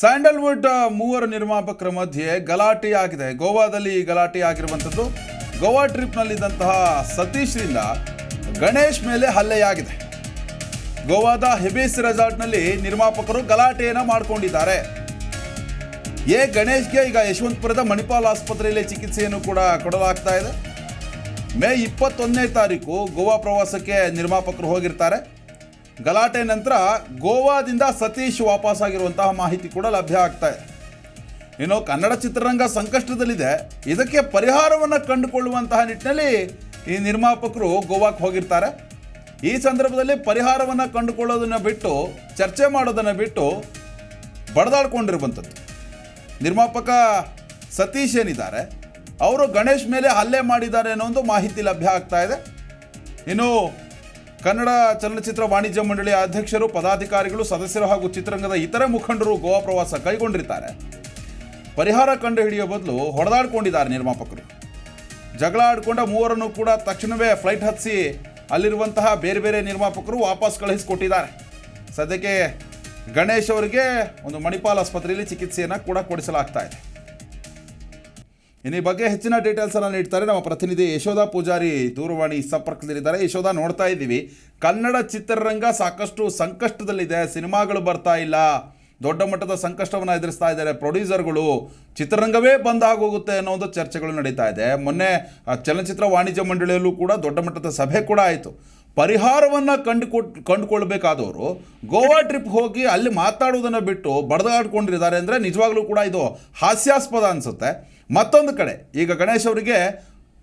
Sandalwood ಮೂವರು ನಿರ್ಮಾಪಕರ ಮಧ್ಯೆ ಗಲಾಟೆ ಆಗಿದೆ ಗೋವಾದಲ್ಲಿ ಗಲಾಟೆ ಆಗಿರುವಂಥದ್ದು ಗೋವಾ ಟ್ರಿಪ್ನಲ್ಲಿದ್ದಂತಹ ಸತೀಶ್ರಿಂದ ಗಣೇಶ್ ಮೇಲೆ ಹಲ್ಲೆಯಾಗಿದೆ. ಗೋವಾದ ಹೆಬೇಸ್ ರೆಸಾರ್ಟ್ನಲ್ಲಿ ನಿರ್ಮಾಪಕರು ಗಲಾಟೆಯನ್ನು ಮಾಡಿಕೊಂಡಿದ್ದಾರೆ. ಎ ಗಣೇಶ್ಗೆ ಈಗ ಯಶವಂತಪುರದ ಮಣಿಪಾಲ್ ಆಸ್ಪತ್ರೆಯಲ್ಲಿ ಚಿಕಿತ್ಸೆಯನ್ನು ಕೂಡ ಕೊಡಲಾಗ್ತಾ ಇದೆ. ಮೇ ಇಪ್ಪತ್ತೊಂದನೇ ತಾರೀಕು ಗೋವಾ ಪ್ರವಾಸಕ್ಕೆ ನಿರ್ಮಾಪಕರು ಹೋಗಿರ್ತಾರೆ. ಗಲಾಟೆ ನಂತರ ಗೋವಾದಿಂದ ಸತೀಶ್ ವಾಪಸ್ಸಾಗಿರುವಂತಹ ಮಾಹಿತಿ ಕೂಡ ಲಭ್ಯ ಆಗ್ತಾ ಇದೆ. ಇನ್ನು ಕನ್ನಡ ಚಿತ್ರರಂಗ ಸಂಕಷ್ಟದಲ್ಲಿದೆ. ಇದಕ್ಕೆ ಪರಿಹಾರವನ್ನು ಕಂಡುಕೊಳ್ಳುವಂತಹ ನಿಟ್ಟಿನಲ್ಲಿ ಈ ನಿರ್ಮಾಪಕರು ಗೋವಾಕ್ಕೆ ಹೋಗಿರ್ತಾರೆ. ಈ ಸಂದರ್ಭದಲ್ಲಿ ಪರಿಹಾರವನ್ನು ಕಂಡುಕೊಳ್ಳೋದನ್ನು ಬಿಟ್ಟು, ಚರ್ಚೆ ಮಾಡೋದನ್ನು ಬಿಟ್ಟು ಬಡದಾಡ್ಕೊಂಡಿರುವಂಥದ್ದು. ನಿರ್ಮಾಪಕ ಸತೀಶ್ ಏನಿದ್ದಾರೆ? ಅವರು ಗಣೇಶ್ ಮೇಲೆ ಹಲ್ಲೆ ಮಾಡಿದ್ದಾರೆ ಅನ್ನೋ ಒಂದು ಮಾಹಿತಿ ಲಭ್ಯ ಆಗ್ತಾ ಇದೆ. ಇನ್ನು ಕನ್ನಡ ಚಲನಚಿತ್ರ ವಾಣಿಜ್ಯ ಮಂಡಳಿಯ ಅಧ್ಯಕ್ಷರು, ಪದಾಧಿಕಾರಿಗಳು, ಸದಸ್ಯರು ಹಾಗೂ ಚಿತ್ರರಂಗದ ಇತರೆ ಮುಖಂಡರು ಗೋವಾ ಪ್ರವಾಸ ಕೈಗೊಂಡಿರ್ತಾರೆ. ಪರಿಹಾರ ಕಂಡುಹಿಡಿಯೋ ಬದಲು ಹೊಡೆದಾಡ್ಕೊಂಡಿದ್ದಾರೆ ನಿರ್ಮಾಪಕರು. ಜಗಳ ಆಡ್ಕೊಂಡ ಮೂವರನ್ನು ಕೂಡ ತಕ್ಷಣವೇ ಫ್ಲೈಟ್ ಹತ್ತಿಸಿ ಅಲ್ಲಿರುವಂತಹ ಬೇರೆ ಬೇರೆ ನಿರ್ಮಾಪಕರು ವಾಪಸ್ ಕಳುಹಿಸಿಕೊಟ್ಟಿದ್ದಾರೆ. ಸದ್ಯಕ್ಕೆ ಗಣೇಶ್ ಅವರಿಗೆ ಒಂದು ಮಣಿಪಾಲ್ ಆಸ್ಪತ್ರೆಯಲ್ಲಿ ಚಿಕಿತ್ಸೆಯನ್ನು ಕೂಡ ಕೊಡಿಸಲಾಗ್ತಾ ಇದೆ. ಇನ್ನು ಈ ಬಗ್ಗೆ ಹೆಚ್ಚಿನ ಡೀಟೇಲ್ಸ್ ಅನ್ನು ನೀಡ್ತಾರೆ ನಮ್ಮ ಪ್ರತಿನಿಧಿ ಯಶೋಧ ಪೂಜಾರಿ ದೂರವಾಣಿ ಸಂಪರ್ಕದಲ್ಲಿದ್ದಾರೆ. ಯಶೋಧ ನೋಡ್ತಾ ಇದ್ದೀವಿ. ಕನ್ನಡ ಚಿತ್ರರಂಗ ಸಾಕಷ್ಟು ಸಂಕಷ್ಟದಲ್ಲಿದೆ. ಸಿನಿಮಾಗಳು ಬರ್ತಾ ಇಲ್ಲ. ದೊಡ್ಡ ಮಟ್ಟದ ಸಂಕಷ್ಟವನ್ನು ಎದುರಿಸ್ತಾ ಇದ್ದಾರೆ ಪ್ರೊಡ್ಯೂಸರ್ಗಳು ಚಿತ್ರರಂಗವೇ ಬಂದ್ ಆಗೋಗುತ್ತೆ ಅನ್ನೋ ಒಂದು ಚರ್ಚೆಗಳು ನಡೀತಾ ಇದೆ. ಮೊನ್ನೆ ಚಲನಚಿತ್ರ ವಾಣಿಜ್ಯ ಮಂಡಳಿಯಲ್ಲೂ ಕೂಡ ದೊಡ್ಡ ಮಟ್ಟದ ಸಭೆ ಕೂಡ ಆಯಿತು. ಪರಿಹಾರವನ್ನು ಕಂಡುಕೊಟ್ ಕಂಡುಕೊಳ್ಬೇಕಾದವರು ಗೋವಾ ಟ್ರಿಪ್ ಹೋಗಿ ಅಲ್ಲಿ ಮಾತಾಡೋದನ್ನು ಬಿಟ್ಟು ಬಡದಾಡ್ಕೊಂಡಿದ್ದಾರೆ ಅಂದರೆ ನಿಜವಾಗ್ಲೂ ಕೂಡ ಇದು ಹಾಸ್ಯಾಸ್ಪದ ಅನಿಸುತ್ತೆ. ಮತ್ತೊಂದು ಕಡೆ, ಈಗ ಗಣೇಶ್ ಅವರಿಗೆ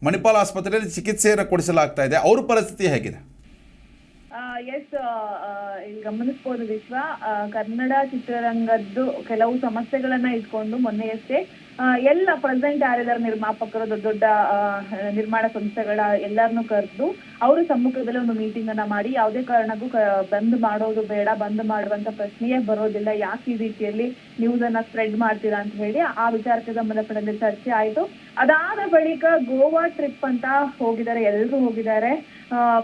ಮಣಿಪಾಲ್ ಆಸ್ಪತ್ರೆಯಲ್ಲಿ ಚಿಕಿತ್ಸೆಯನ್ನು ಕೊಡಿಸಲಾಗ್ತಾ ಇದೆ. ಅವ್ರ ಪರಿಸ್ಥಿತಿ ಹೇಗಿದೆ? ಎಸ್ ಗಮನಿಸ್ಬೋದು ವಿಶ್ವ. ಕನ್ನಡ ಚಿತ್ರರಂಗದ್ದು ಕೆಲವು ಸಮಸ್ಯೆಗಳನ್ನ ಇಟ್ಕೊಂಡು ಮೊನ್ನೆಯಷ್ಟೇ ಎಲ್ಲ ಪ್ರೆಸೆಂಟ್ ಯಾರಿದ್ದಾರೆ ನಿರ್ಮಾಪಕರು, ದೊಡ್ಡ ದೊಡ್ಡ ನಿರ್ಮಾಣ ಸಂಸ್ಥೆಗಳ ಎಲ್ಲರನ್ನು ಕರೆದು ಅವರ ಸಮ್ಮುಖದಲ್ಲಿ ಒಂದು ಮೀಟಿಂಗ್ ಅನ್ನ ಮಾಡಿ ಯಾವುದೇ ಕಾರಣಕ್ಕೂ ಬಂದ್ ಮಾಡೋದು ಬೇಡ, ಬಂದ್ ಮಾಡುವಂತ ಪ್ರಶ್ನೆಯೇ ಬರೋದಿಲ್ಲ. ಯಾಕೆ ಈ ರೀತಿಯಲ್ಲಿ ನ್ಯೂಸ್ ಅನ್ನ ಸ್ಪ್ರೆಡ್ ಮಾಡ್ತೀರಾ ಅಂತ ಹೇಳಿ ಆ ವಿಚಾರಕ್ಕೆ ಸಂಬಂಧಪಟ್ಟಂತೆ ಚರ್ಚೆ ಆಯ್ತು. ಅದಾದ ಬಳಿಕ ಗೋವಾ ಟ್ರಿಪ್ ಅಂತ ಹೋಗಿದ್ದಾರೆ ಎಲ್ಲರೂ ಹೋಗಿದ್ದಾರೆ.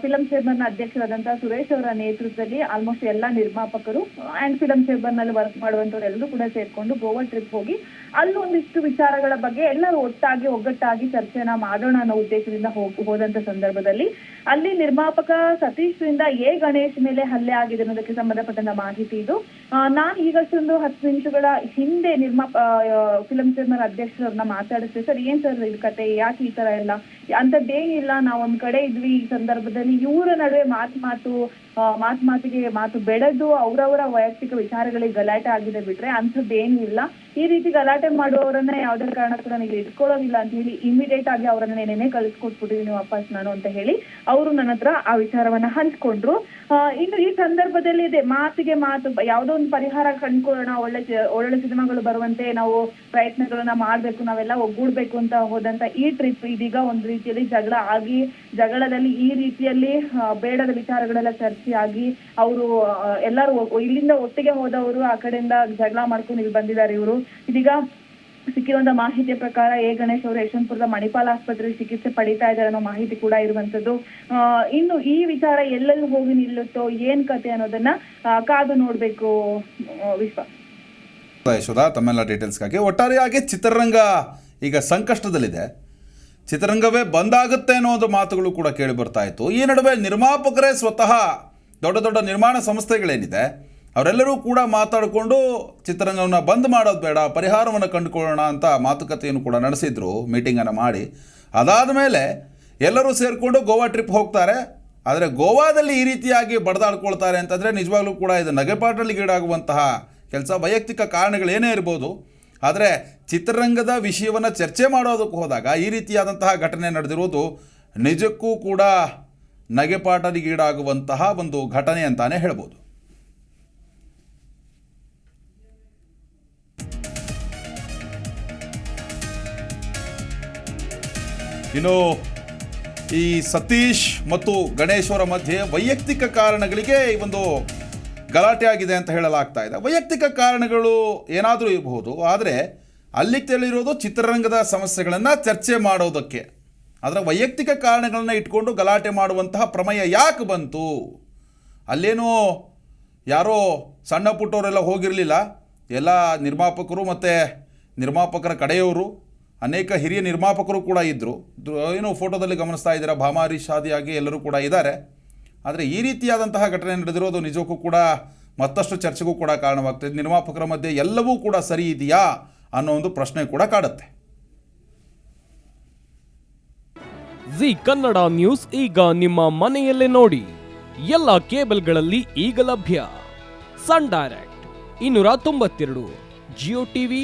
ಫಿಲಂ ಚೇಂಬರ್ನ ಅಧ್ಯಕ್ಷರಾದಂತಹ ಸುರೇಶ್ ಅವರ ನೇತೃತ್ವದಲ್ಲಿ ಆಲ್ಮೋಸ್ಟ್ ಎಲ್ಲಾ ನಿರ್ಮಾಪಕರು ಅಂಡ್ ಫಿಲಂ ಚೇಂಬರ್ನಲ್ಲಿ ವರ್ಕ್ ಮಾಡುವಂತವ್ರು ಎಲ್ಲರೂ ಕೂಡ ಸೇರ್ಕೊಂಡು ಗೋವಾ ಟ್ರಿಪ್ ಹೋಗಿ ಅಲ್ಲಿ ಒಂದಿಷ್ಟು ವಿಚಾರಗಳ ಬಗ್ಗೆ ಎಲ್ಲರೂ ಒಟ್ಟಾಗಿ ಒಗ್ಗಟ್ಟಾಗಿ ಚರ್ಚೆನ ಮಾಡೋಣ ಅನ್ನೋ ಉದ್ದೇಶದಿಂದ ಹೋದಂತ ಸಂದರ್ಭದಲ್ಲಿ ಅಲ್ಲಿ ನಿರ್ಮಾಪಕ ಸತೀಶ್ರಿಂದ ಎ ಗಣೇಶ್ ಮೇಲೆ ಹಲ್ಲೆ ಆಗಿದೆ ಅನ್ನೋದಕ್ಕೆ ಸಂಬಂಧಪಟ್ಟಂತ ಮಾಹಿತಿ ಇದು. ನಾನು ಈಗಷ್ಟೊಂದು ಹತ್ತು ನಿಮಿಷಗಳ ಹಿಂದೆ ನಿರ್ಮಾಪ ಫಿಲಂ ಚೇಂಬರ್ ಅಧ್ಯಕ್ಷರನ್ನ ಮಾತಾಡಿಸ್ತೆ ಸರ್, ಏನ್ ಸರ್ ಇದು ಕತೆ? ಯಾಕೆ ಈ ತರ ಎಲ್ಲ? ಅಂತದ್ದೇನಿಲ್ಲ ನಾವ್ ಒಂದ್ ಕಡೆ ಇದ್ವಿ. ಈ ಸಂದರ್ಭದಲ್ಲಿ ಇವರ ನಡುವೆ ಮಾತು ಮಾತು ಮಾತು ಮಾತಿಗೆ ಮಾತು ಬೆಳೆದು ಅವರವರ ವೈಯಕ್ತಿಕ ವಿಚಾರಗಳಿಗೆ ಗಲಾಟೆ ಆಗಿದೆ ಬಿಟ್ರೆ ಅಂಥದ್ದೇನೂ ಇಲ್ಲ ಈ ರೀತಿ ಗಲಾಟೆ ಮಾಡುವವರನ್ನ ಯಾವ್ದೇ ಕಾರಣಕ್ಕೂ ನನಗೆ ಇಟ್ಕೊಳ್ಳೋದಿಲ್ಲ ಅಂತ ಹೇಳಿ ಇಮಿಡಿಯೇಟ್ ಆಗಿ ಅವರನ್ನ ನೆನೆ ನೀವು ವಾಪಸ್ ನಾನು ಅಂತ ಹೇಳಿ ಅವರು ನನ್ನ ಹತ್ರ ಆ ವಿಚಾರವನ್ನ ಹಂಚ್ಕೊಂಡ್ರು. ಇನ್ನು ಈ ಸಂದರ್ಭದಲ್ಲಿ ಇದೆ, ಮಾತಿಗೆ ಮಾತು, ಯಾವ್ದೋ ಒಂದು ಪರಿಹಾರ ಕಂಡ್ಕೊಳ್ಳೋಣ, ಒಳ್ಳೆ ಒಳ್ಳೆ ಸಿನಿಮಾಗಳು ಬರುವಂತೆ ನಾವು ಪ್ರಯತ್ನಗಳನ್ನ ಮಾಡ್ಬೇಕು, ನಾವೆಲ್ಲ ಒಗ್ಗೂಡ್ಬೇಕು ಅಂತ ಹೋದಂತ ಈ ಟ್ರಿಪ್ ಇದೀಗ ಒಂದು ರೀತಿಯಲ್ಲಿ ಜಗಳ ಆಗಿ, ಜಗಳದಲ್ಲಿ ಈ ರೀತಿಯಲ್ಲಿ ಬೇಡದ ವಿಚಾರಗಳೆಲ್ಲ ಚರ್ಚೆ ಆಗಿ ಅವರು ಎಲ್ಲರೂ ಇಲ್ಲಿಂದ ಒಟ್ಟಿಗೆ ಹೋದವರು, ಆ ಕಡೆಯಿಂದ ಜಗಳ ಮಾಡ್ಕೊಂಡು ಇಲ್ಲಿ ಬಂದಿದ್ದಾರೆ ಇವರು. ಇದೀಗ ಸಿಕ್ಕಿರುವಂತ ಮಾಹಿತಿಯ ಪ್ರಕಾರ ಎ. ಗಣೇಶ್ ಅವರು ಯಶವಂತಪುರದ ಮಣಿಪಾಲ್ ಆಸ್ಪತ್ರೆಯಲ್ಲಿ ಚಿಕಿತ್ಸೆ ಪಡಿತಾ ಇದ್ದಾರೆ ಅನ್ನೋ ಮಾಹಿತಿ ಕೂಡ ಇರುವಂತದ್ದು. ಇನ್ನು ಈ ವಿಚಾರ ಎಲ್ಲೆಲ್ಲಿ ಹೋಗಿ ನಿಲ್ಲುತ್ತೋ ಏನ್ ಕತೆ ಅನ್ನೋದನ್ನ ಕಾದು ನೋಡ್ಬೇಕು ವಿಶ್ವ. ಯಶೋಧ, ತಮ್ಮೆಲ್ಲ ಡೀಟೇಲ್ಸ್ಗಾಗಿ ಒಟ್ಟಾರೆಯಾಗಿ ಚಿತ್ರರಂಗ ಈಗ ಸಂಕಷ್ಟದಲ್ಲಿದೆ. ಚಿತ್ರರಂಗವೇ ಬಂದಾಗುತ್ತೆ ಅನ್ನೋ ಒಂದು ಮಾತುಗಳು ಕೂಡ ಕೇಳಿ ಬರ್ತಾ ಇತ್ತು. ಈ ನಡುವೆ ನಿರ್ಮಾಪಕರೇ ಸ್ವತಃ ದೊಡ್ಡ ದೊಡ್ಡ ನಿರ್ಮಾಣ ಸಂಸ್ಥೆಗಳೇನಿದೆ. ಅವರೆಲ್ಲರೂ ಕೂಡ ಮಾತಾಡಿಕೊಂಡು ಚಿತ್ರರಂಗವನ್ನು ಬಂದ್ ಮಾಡೋದು ಬೇಡ, ಪರಿಹಾರವನ್ನು ಕಂಡುಕೊಳ್ಳೋಣ ಅಂತ ಮಾತುಕತೆಯನ್ನು ಕೂಡ ನಡೆಸಿದ್ರು ಮೀಟಿಂಗನ್ನು ಮಾಡಿ. ಅದಾದ ಮೇಲೆ ಎಲ್ಲರೂ ಸೇರಿಕೊಂಡು ಗೋವಾ ಟ್ರಿಪ್ ಹೋಗ್ತಾರೆ. ಆದರೆ ಗೋವಾದಲ್ಲಿ ಈ ರೀತಿಯಾಗಿ ಬಡದಾಡ್ಕೊಳ್ತಾರೆ ಅಂತಂದರೆ ನಿಜವಾಗ್ಲೂ ಕೂಡ ಇದು ನಗೆಪಾಟಲಿಗೀಡಾಗುವಂತಹ ಕೆಲಸ. ವೈಯಕ್ತಿಕ ಕಾರಣಗಳೇನೇ ಇರ್ಬೋದು, ಆದರೆ ಚಿತ್ರರಂಗದ ವಿಷಯವನ್ನು ಚರ್ಚೆ ಮಾಡೋದಕ್ಕೆ ಹೋದಾಗ ಈ ರೀತಿಯಾದಂತಹ ಘಟನೆ ನಡೆದಿರುವುದು ನಿಜಕ್ಕೂ ಕೂಡ ನಗೆಪಾಟಲಿಗೀಡಾಗುವಂತಹ ಒಂದು ಘಟನೆ ಅಂತಾನೆ ಹೇಳ್ಬೋದು. ಇನ್ನು ಈ ಸತೀಶ್ ಮತ್ತು ಗಣೇಶ್ ಅವರ ಮಧ್ಯೆ ವೈಯಕ್ತಿಕ ಕಾರಣಗಳಿಗೆ ಈ ಒಂದು ಗಲಾಟೆ ಆಗಿದೆ ಅಂತ ಹೇಳಲಾಗ್ತಾ ಇದೆ. ವೈಯಕ್ತಿಕ ಕಾರಣಗಳು ಏನಾದರೂ ಇರಬಹುದು, ಆದರೆ ಅಲ್ಲಿ ತಿಳಿರೋದು ಚಿತ್ರರಂಗದ ಸಮಸ್ಯೆಗಳನ್ನು ಚರ್ಚೆ ಮಾಡೋದಕ್ಕೆ. ಅದರ ವೈಯಕ್ತಿಕ ಕಾರಣಗಳನ್ನು ಇಟ್ಕೊಂಡು ಗಲಾಟೆ ಮಾಡುವಂತಹ ಪ್ರಮೇಯ ಯಾಕೆ ಬಂತು? ಅಲ್ಲೇನೋ ಯಾರೋ ಸಣ್ಣ ಪುಟ್ಟವರೆಲ್ಲ ಹೋಗಿರಲಿಲ್ಲ. ಎಲ್ಲ ನಿರ್ಮಾಪಕರು ಮತ್ತು ನಿರ್ಮಾಪಕರ ಕಡೆಯವರು ಅನೇಕ ಹಿರಿಯ ನಿರ್ಮಾಪಕರು ಕೂಡ ಇದ್ದರು ಏನೋ ಫೋಟೋದಲ್ಲಿ ಗಮನಿಸ್ತಾ ಇದ್ದೀರಾ? ಭಾಮಾರಿ ಶಾದಿಯಾಗಿ ಎಲ್ಲರೂ ಕೂಡ ಇದ್ದಾರೆ ಆದರೆ ಈ ರೀತಿಯಾದಂತಹ ಘಟನೆ ನಡೆದಿರೋದು ನಿಜಕ್ಕೂ ಕೂಡ ಮತ್ತಷ್ಟು ಚರ್ಚೆಗೂ ಕೂಡ ಕಾರಣವಾಗ್ತದೆ ನಿರ್ಮಾಪಕರ ಮಧ್ಯೆ ಎಲ್ಲವೂ ಕೂಡ ಸರಿ ಇದೆಯಾ ಅನ್ನೋ ಒಂದು ಪ್ರಶ್ನೆ ಕೂಡ ಕಾಡುತ್ತೆ. ಜಿ ಕನ್ನಡ ನ್ಯೂಸ್ ಈಗ ನಿಮ್ಮ ಮನೆಯಲ್ಲೇ ನೋಡಿ. ಎಲ್ಲ ಕೇಬಲ್ಗಳಲ್ಲಿ ಈಗ ಲಭ್ಯ. ಸನ್ ಡೈರೆಕ್ಟ್, ಇನ್ನೂರ ತೊಂಬತ್ತೆರಡು, ಜಿಯೋ ಟಿವಿ